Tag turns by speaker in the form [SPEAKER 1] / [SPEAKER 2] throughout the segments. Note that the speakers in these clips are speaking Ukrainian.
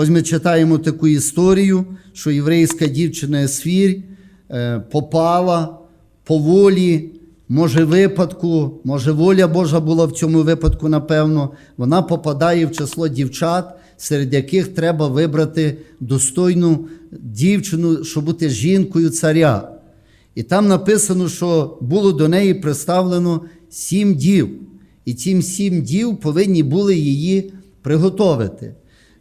[SPEAKER 1] Ось ми читаємо таку історію, що єврейська дівчина Есфір е, попала по волі, може випадку, може воля Божа була в цьому випадку, напевно. Вона попадає в число дівчат, серед яких треба вибрати достойну дівчину, щоб бути жінкою царя. І там написано, що було до неї представлено сім дів. І ці сім дів повинні були її приготовити.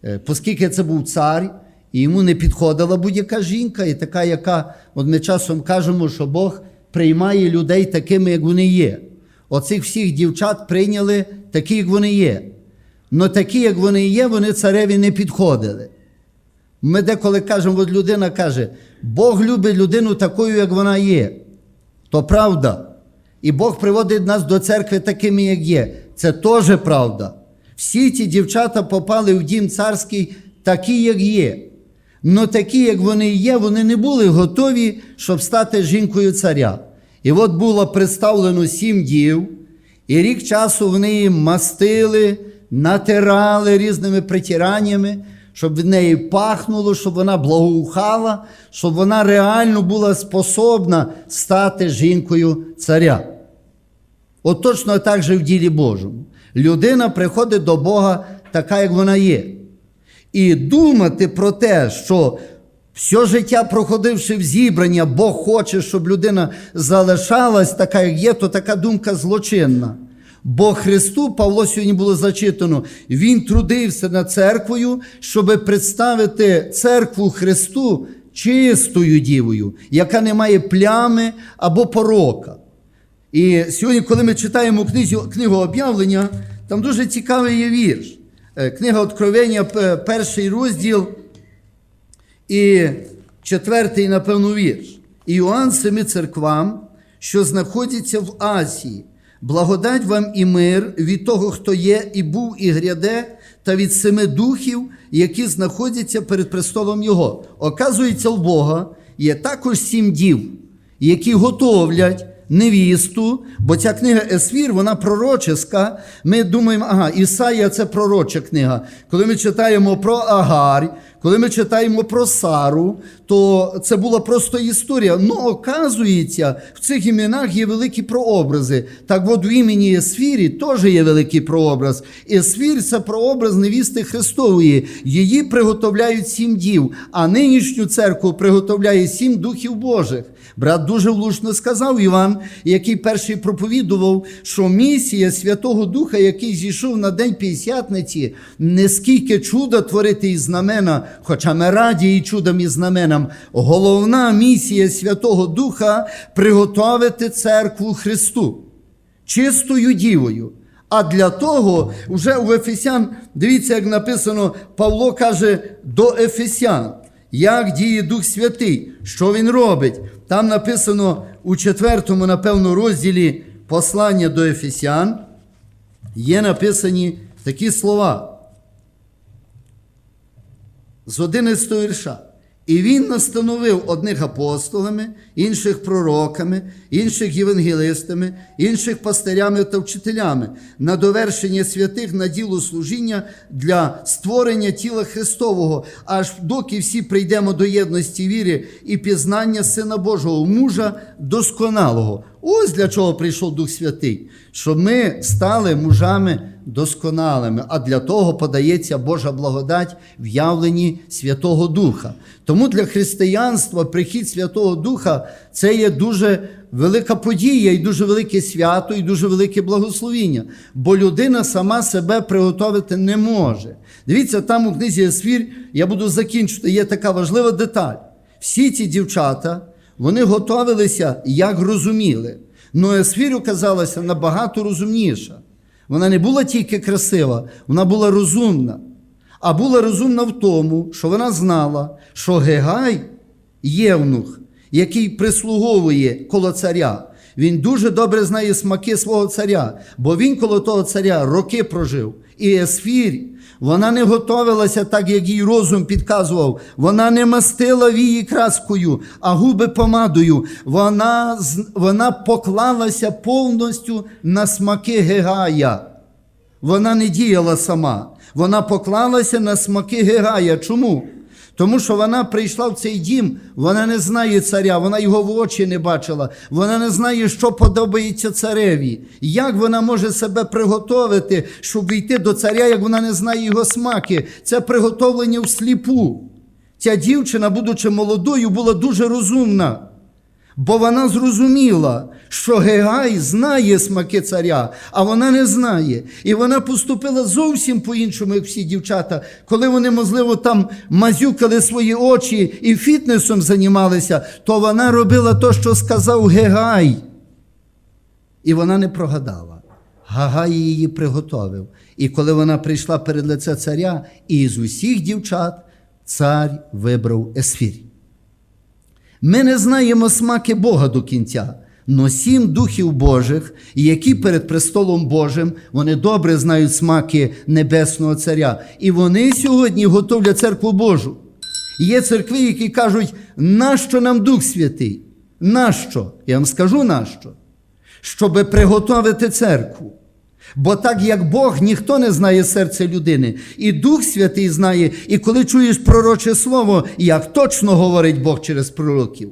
[SPEAKER 1] Е, Оскільки це був цар, і йому не підходила будь-яка жінка, і така, яка, от ми часом кажемо, що Бог приймає людей такими, як вони є. Оцих всіх дівчат прийняли такі, як вони є. Но такі, як вони є, вони цареві не підходили. Ми деколи кажемо, от людина каже, Бог любить людину такою, як вона є. То правда. І Бог приводить нас до церкви такими, як є. Це теж правда. Всі ті дівчата попали в дім царський такі, як є. Но такі, як вони є, вони не були готові, щоб стати жінкою царя. І от було представлено сім дів, і рік часу вони її мастили, натирали різними притираннями, щоб від неї пахнуло, щоб вона благоухала, щоб вона реально була способна стати жінкою царя. От точно так же в ділі Божому. Людина приходить до Бога така, як вона є. І думати про те, що все життя, проходивши в зібрання, Бог хоче, щоб людина залишалась така, як є, то така думка злочинна. Бо Христу, Павло сьогодні було зачитано, Він трудився над церквою, щоб представити церкву Христу чистою дівою, яка не має плями або порока. І сьогодні, коли ми читаємо книзю, книгу об'явлення, там дуже цікавий є вірш. Е, Книга Откровення, перший розділ і четвертий, напевно, вірш. Іоанн семи церквам, що знаходяться в Асії. Благодать вам і мир від того, хто є, і був, і гряде, та від семи духів, які знаходяться перед престолом Його. Оказується, в Бога є також сім дів, які готовлять невісту, бо ця книга Есвір, вона пророческа. Ми думаємо, ага, Ісаїя це пророча книга. Коли ми читаємо про Агарь, коли ми читаємо про Сару, то це була просто історія. Ну, оказується, в цих іменах є великі прообрази. Так от в імені Есфірі теж є великий прообраз. Есфір це прообраз невісти Христової. Її приготовляють сім дів, а нинішню церкву приготовляє сім духів Божих. Брат дуже влучно сказав Іван, який перший проповідував, що місія Святого Духа, який зійшов на день П'ятдесятниці, не скільки чуда творити і знамена, хоча ми раді і чудом і знаменам. Головна місія Святого Духа приготовити церкву Христу чистою дівою. А для того вже у Ефесян, дивіться, як написано, Павло каже до Ефесян, як діє Дух Святий, що він робить. Там написано у четвертому, напевно, розділі послання до Ефесян, є написані такі слова з 11 вірша. І він настановив одних апостолами, інших пророками, інших євангелистами, інших пастирями та вчителями на довершення святих на діло служіння для створення тіла Христового, аж доки всі прийдемо до єдності віри і пізнання Сина Божого, мужа досконалого. Ось для чого прийшов Дух Святий, щоб ми стали мужами досконалими, а для того подається Божа благодать в явленні Святого Духа. Тому для християнства прихід Святого Духа це є дуже велика подія, і дуже велике свято, і дуже велике благословіння. Бо людина сама себе приготовити не може. Дивіться, там у книзі Есфір, я буду закінчувати, є така важлива деталь. Всі ці дівчата, вони готовилися, як розуміли. Но Есфір оказалася набагато розумніша. Вона не була тільки красива, вона була розумна. А була розумна в тому, що вона знала, що Гегай, євнух, який прислуговує коло царя, він дуже добре знає смаки свого царя, бо він коло того царя роки прожив. І Есфір, вона не готовилася так, як їй розум підказував. Вона не мастила вії краскою, а губи помадою. Вона, вона поклалася повністю на смаки Гегая. Вона не діяла сама. Вона поклалася на смаки Гегая. Чому? Тому що вона прийшла в цей дім, вона не знає царя, вона його в очі не бачила, вона не знає, що подобається цареві. Як вона може себе приготовити, щоб війти до царя, як вона не знає його смаки? Це приготовлення всліпу. Ця дівчина, будучи молодою, була дуже розумна. Бо вона зрозуміла, що Гегай знає смаки царя, а вона не знає. І вона поступила зовсім по-іншому, як всі дівчата, коли вони, можливо, там мазюкали свої очі і фітнесом займалися, то вона робила те, що сказав Гегай. І вона не прогадала. Гагай її приготовив. І коли вона прийшла перед лице царя, і з усіх дівчат цар вибрав Есфірь. Ми не знаємо смаки Бога до кінця, но сім духів Божих, які перед престолом Божим, вони добре знають смаки Небесного Царя. І вони сьогодні готовлять церкву Божу. Є церкви, які кажуть, нащо нам Дух Святий? Нащо? Я вам скажу нащо? Щоби приготовити церкву. Бо так як Бог ніхто не знає серця людини, і Дух Святий знає, і коли чуєш пророче слово, як точно говорить Бог через пророків,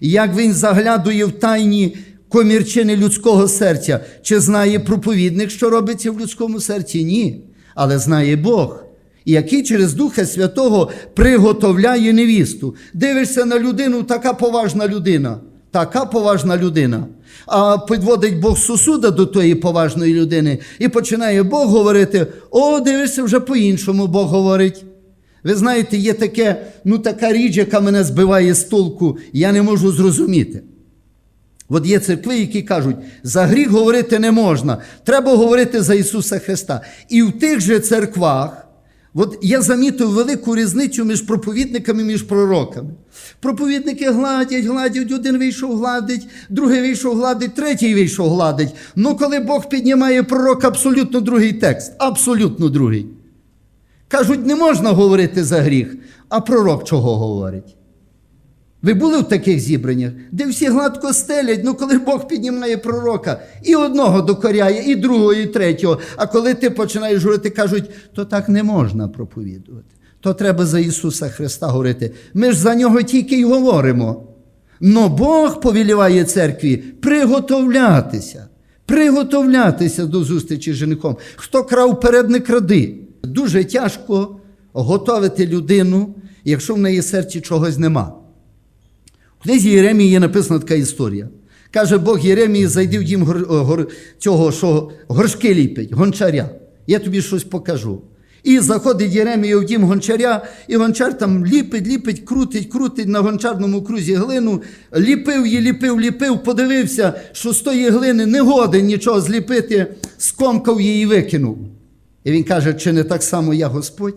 [SPEAKER 1] як він заглядує в тайні комірчини людського серця, чи знає проповідник, що робиться в людському серці? Ні. Але знає Бог, який через Духа Святого приготовляє невісту. Дивишся на людину, така поважна людина. Така поважна людина. А підводить Бог сусуда до тої поважної людини і починає Бог говорити: о, дивишся, вже по-іншому Бог говорить. Ви знаєте, є таке, ну така річ, яка мене збиває з толку, я не можу зрозуміти. От є церкви, які кажуть, за гріх говорити не можна, треба говорити за Ісуса Христа. І в тих же церквах, от я замітив велику різницю між проповідниками, між пророками. Проповідники гладять, гладять, один вийшов гладить, другий вийшов гладить, третій вийшов гладить. Ну, коли Бог піднімає пророк, абсолютно другий текст, абсолютно другий. Кажуть, не можна говорити за гріх, а пророк чого говорить? Ви були в таких зібраннях, де всі гладко стелять, ну коли Бог піднімає пророка, і одного докоряє, і другого, і третього. А коли ти починаєш говорити, кажуть, то так не можна проповідувати. То треба за Ісуса Христа говорити. Ми ж за нього тільки й говоримо. Но Бог повіліває церкві приготовлятися, приготовлятися до зустрічі з женихом. Хто крав перед не кради. Дуже тяжко готовити людину, якщо в неї серці чогось нема. В книзі Єремії є написана така історія. Каже Бог Єремії, зайди в дім гор, гор, цього, що горшки ліпить, гончаря. Я тобі щось покажу. І заходить Єремія в дім гончаря, і гончар там ліпить, ліпить, крутить, крутить на гончарному крузі глину, ліпив її, ліпив, ліпив, подивився, що з тої глини не годен нічого зліпити, скомкав її і викинув. І він каже, чи не так само я Господь?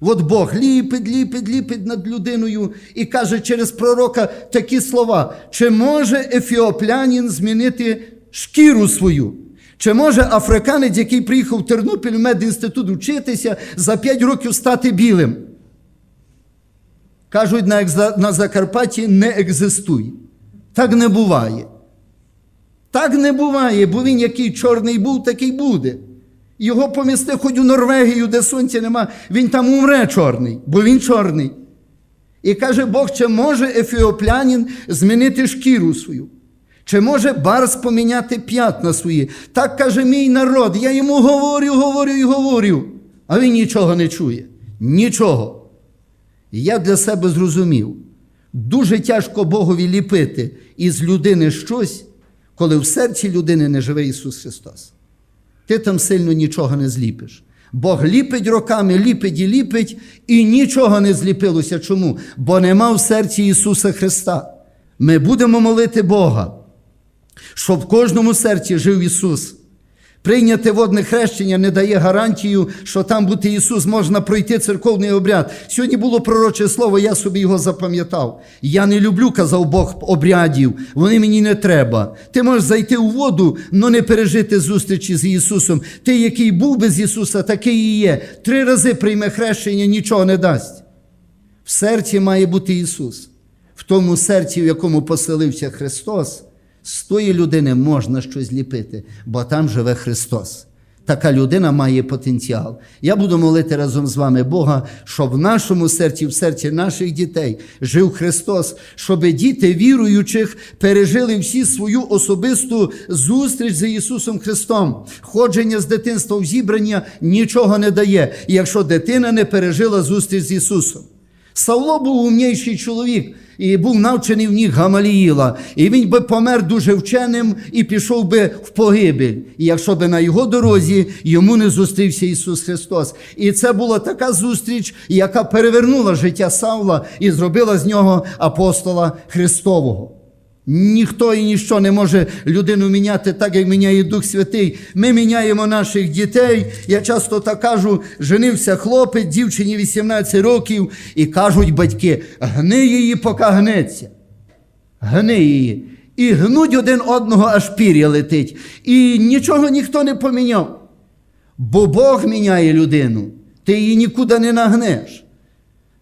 [SPEAKER 1] От Бог ліпить, ліпить, ліпить над людиною і каже через пророка такі слова: чи може ефіоплянин змінити шкіру свою? Чи може африканець, який приїхав в Тернопіль в медінститут вчитися, за 5 років стати білим? Кажуть, на, на Закарпатті не екзистує. Так не буває. Так не буває, бо він який чорний був, такий буде. Його помісти хоч у Норвегію, де сонця нема, він там умре чорний, бо він чорний. І каже Бог, чи може ефіоплянин змінити шкіру свою? Чи може барс поміняти п'ятна свої? Так каже мій народ. Я йому говорю, говорю і говорю, а він нічого не чує. Нічого. Я для себе зрозумів, дуже тяжко Богові ліпити із людини щось, коли в серці людини не живе Ісус Христос. Ти там сильно нічого не зліпиш. Бог ліпить роками, ліпить і ліпить, і нічого не зліпилося. Чому? Бо нема в серці Ісуса Христа. Ми будемо молити Бога, щоб в кожному серці жив Ісус. Прийняти водне хрещення не дає гарантію, що там бути Ісус можна пройти церковний обряд. Сьогодні було пророче слово, я собі його запам'ятав. Я не люблю, казав Бог, обрядів, вони мені не треба. Ти можеш зайти у воду, але не пережити зустрічі з Ісусом. Ти, який був без Ісуса, такий і є. Три рази прийме хрещення, нічого не дасть. В серці має бути Ісус. В тому серці, в якому поселився Христос, з тої людини можна щось ліпити, бо там живе Христос. така людина має потенціал. Я буду молити разом з вами Бога, щоб в нашому серці, в серці наших дітей жив Христос, щоб діти віруючих пережили всі свою особисту зустріч з Ісусом Христом. Ходження з дитинства в зібрання нічого не дає, якщо дитина не пережила зустріч з Ісусом. Савло був умніший чоловік і був навчений в ніг Гамаліїла. І він би помер дуже вченим і пішов би в погибель. І якщо би на його дорозі йому не зустрівся Ісус Христос. І це була така зустріч, яка перевернула життя Савла і зробила з нього апостола Христового. Ніхто і ніщо не може людину міняти так, як міняє Дух Святий. Ми міняємо наших дітей. Я часто так кажу: женився хлопець, дівчині 18 років, і кажуть батьки: гни її, поки гнеться. Гни її. І гнуть один одного, аж пір'я летить. І нічого ніхто не поміняв. Бо Бог міняє людину, ти її нікуди не нагнеш.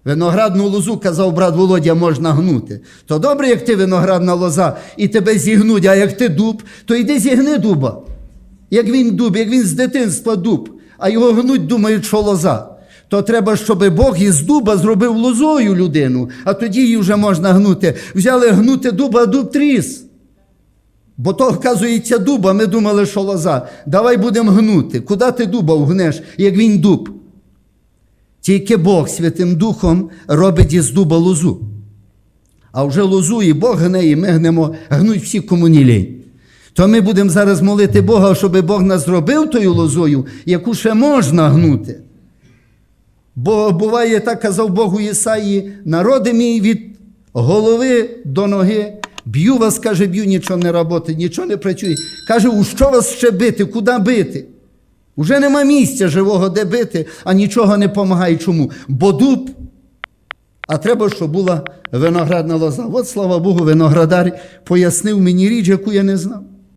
[SPEAKER 1] Виноградну лозу, казав брат Володя, можна гнути. То добре, як ти виноградна лоза, і тебе зігнуть, а як ти дуб, то йди зігни дуба. Як він дуб, як він з дитинства дуб, а його гнуть, думають, що лоза. То треба, щоб Бог із дуба зробив лозою людину, а тоді її вже можна гнути. Взяли гнути дуба, а дуб тріс. Бо то, вказується, дуба, ми думали, що лоза. Давай будемо гнути. Куди ти дуба вгнеш, як він дуб? Тільки Бог Святим Духом робить із дуба лозу. А вже лозу і Бог гне, і ми гнемо, гнуть всі кому не лінь. То ми будемо зараз молити Бога, щоб Бог нас зробив тою лозою, яку ще можна гнути. Бо буває, так казав Богу Ісаї, народи мій від голови до ноги. Б'ю вас, каже, б'ю, нічого не роботи, нічого не працює. Каже, у що вас ще бити, куди бити? Уже нема місця живого, де бити, а нічого не допомагає. Чому? Бо дуб, а треба, щоб була виноградна лоза. От, слава Богу, виноградар пояснив мені річ, яку я не знав.